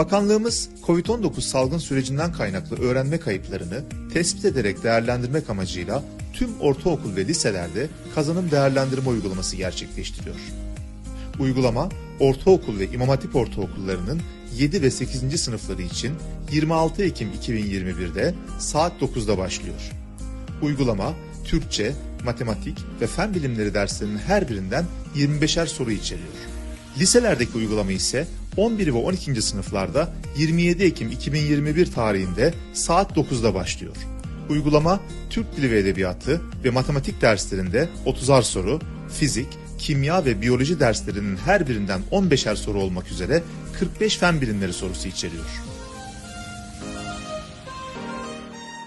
Bakanlığımız COVID-19 salgın sürecinden kaynaklı öğrenme kayıplarını tespit ederek değerlendirmek amacıyla tüm ortaokul ve liselerde kazanım değerlendirme uygulaması gerçekleştiriyor. Uygulama ortaokul ve imam hatip ortaokullarının 7 ve 8. sınıfları için 26 Ekim 2021'de saat 9'da başlıyor. Uygulama Türkçe, matematik ve fen bilimleri derslerinin her birinden 25'er soru içeriyor. Liselerdeki uygulama ise 11 ve 12. sınıflarda 27 Ekim 2021 tarihinde saat 9'da başlıyor. Uygulama Türk Dili ve Edebiyatı ve matematik derslerinde 30'ar soru, fizik, kimya ve biyoloji derslerinin her birinden 15'er soru olmak üzere 45 fen bilimleri sorusu içeriyor.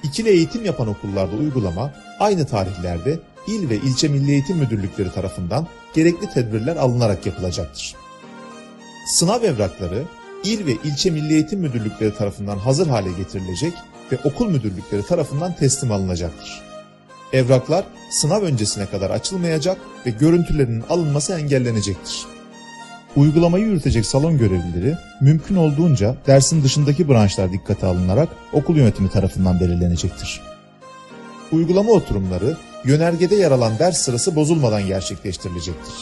İkili eğitim yapan okullarda uygulama aynı tarihlerde il ve ilçe milli eğitim müdürlükleri tarafından gerekli tedbirler alınarak yapılacaktır. Sınav evrakları il ve ilçe milli eğitim müdürlükleri tarafından hazır hale getirilecek ve okul müdürlükleri tarafından teslim alınacaktır. Evraklar sınav öncesine kadar açılmayacak ve görüntülerinin alınması engellenecektir. Uygulamayı yürütecek salon görevlileri mümkün olduğunca dersin dışındaki branşlar dikkate alınarak okul yönetimi tarafından belirlenecektir. Uygulama oturumları yönergede yer alan ders sırası bozulmadan gerçekleştirilecektir.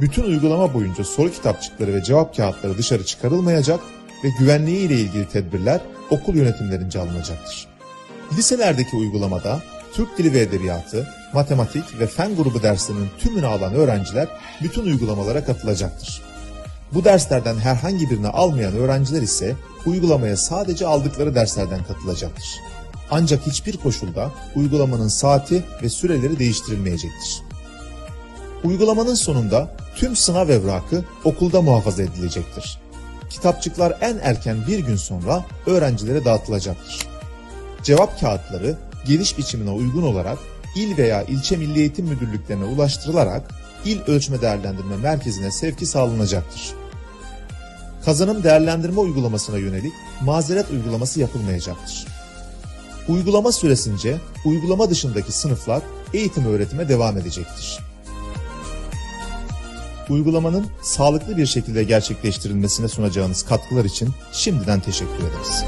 Bütün uygulama boyunca soru kitapçıkları ve cevap kağıtları dışarı çıkarılmayacak ve güvenliği ile ilgili tedbirler okul yönetimlerince alınacaktır. Liselerdeki uygulamada Türk Dili ve Edebiyatı, matematik ve fen grubu derslerinin tümünü alan öğrenciler bütün uygulamalara katılacaktır. Bu derslerden herhangi birini almayan öğrenciler ise uygulamaya sadece aldıkları derslerden katılacaktır. Ancak hiçbir koşulda uygulamanın saati ve süreleri değiştirilmeyecektir. Uygulamanın sonunda tüm sınav evrakı okulda muhafaza edilecektir. Kitapçıklar en erken bir gün sonra öğrencilere dağıtılacaktır. Cevap kağıtları geliş biçimine uygun olarak il veya ilçe milli eğitim müdürlüklerine ulaştırılarak il ölçme değerlendirme merkezine sevki sağlanacaktır. Kazanım değerlendirme uygulamasına yönelik mazeret uygulaması yapılmayacaktır. Uygulama süresince uygulama dışındaki sınıflar eğitim öğretime devam edecektir. Uygulamanın sağlıklı bir şekilde gerçekleştirilmesine sunacağınız katkılar için şimdiden teşekkür ederiz.